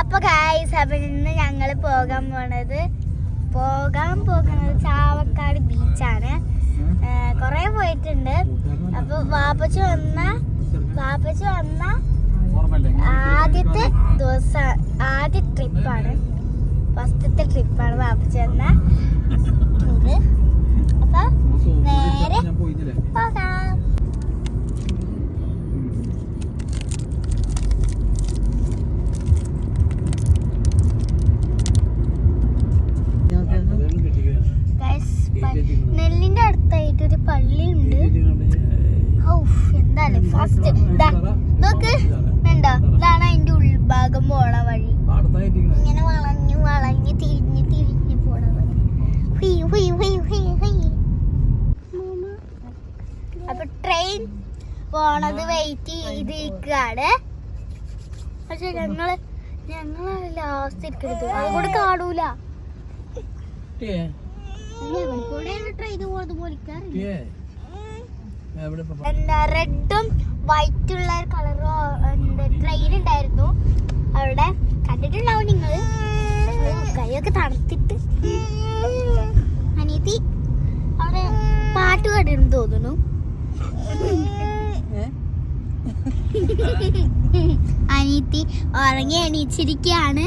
അപ്പൊ ഗായ്സ് അപ്പൊ നിന്ന് ഞങ്ങൾ പോകാൻ പോണത് പോകാൻ പോകുന്നത് ചാവക്കാട് ബീച്ചാണ് കൊറേ പോയിട്ടുണ്ട്. അപ്പൊ വാപ്പച്ച വന്ന വാപ്പച്ച വന്ന ആദ്യത്തെ ദിവസം ആദ്യ ട്രിപ്പാണ് ഫസ്റ്റത്തെ ട്രിപ്പാണ് വാപ്പച്ച വന്ന. അപ്പൊ നേരെ പോകാം. അടുത്തായിട്ട് ഒരു പള്ളി ഉണ്ട് എന്തായാലും ഫസ്റ്റ് നോക്ക്. ഉണ്ടോ ഇതാണ് അതിന്റെ ഉൾഭാഗം പോണ വഴി. ഇങ്ങനെ വളഞ്ഞു വളഞ്ഞ് തിരിഞ്ഞ് തിരിഞ്ഞ് പോണ വഴി. ഹുയ് ഹുയ് ഹുയ് ഹുയ് ഹുയ്. അപ്പൊ ട്രെയിൻ പോണത് വെയിറ്റ് ചെയ്തിരിക്കാണ്. പക്ഷെ ഞങ്ങൾ ഞങ്ങൾ ലാസ്റ്റ് ഇരിക്കരുത് അതുകൂടെ കാണൂല. എന്താ റെഡും വൈറ്റും ഉള്ള കളർ ട്രെയിൻ ഉണ്ടായിരുന്നു. അവിടെ കണ്ടിട്ടുണ്ടാവും നിങ്ങൾ കൈയൊക്കെ തണുത്തിട്ട്. അനീതി അവിടെ പാട്ട് കേട്ടിരുന്നു തോന്നുന്നു. അനീതി ഉറങ്ങി എണീച്ചിരിക്കുകയാണ്.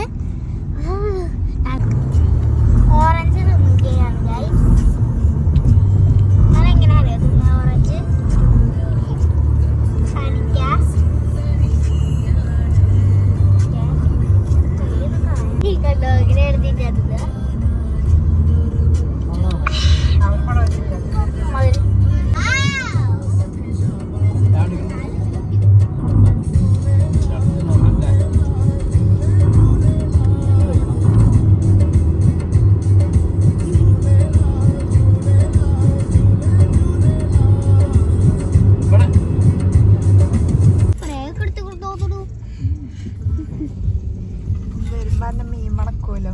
വരുമ്പോ മീൻ മണക്കുമല്ലോ.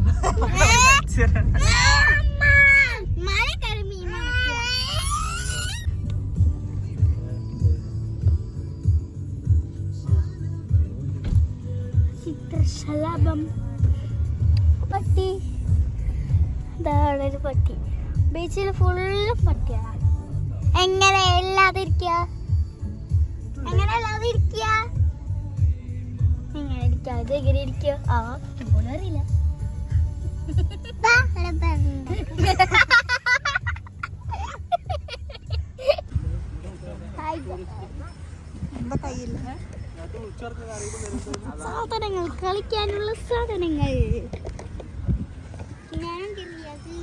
ചിത്രശലഭം. പട്ടി. ഇതാണ് ഒരു പട്ടി ബീച്ചിൽ ഫുള്ള് പട്ടിയാണ് എങ്ങനെ ഇല്ലാതിരിക്കുക എങ്ങനെ ഇല്ലാതിരിക്കുക എങ്ങനെ ഇരിക്കുക ഇത് എങ്ങനെ ഇരിക്കുക ആ. അറിയില്ല സാധനങ്ങൾ കളിക്കാനുള്ള സാധനങ്ങൾ. ഞാൻ ഗിരിയാസ്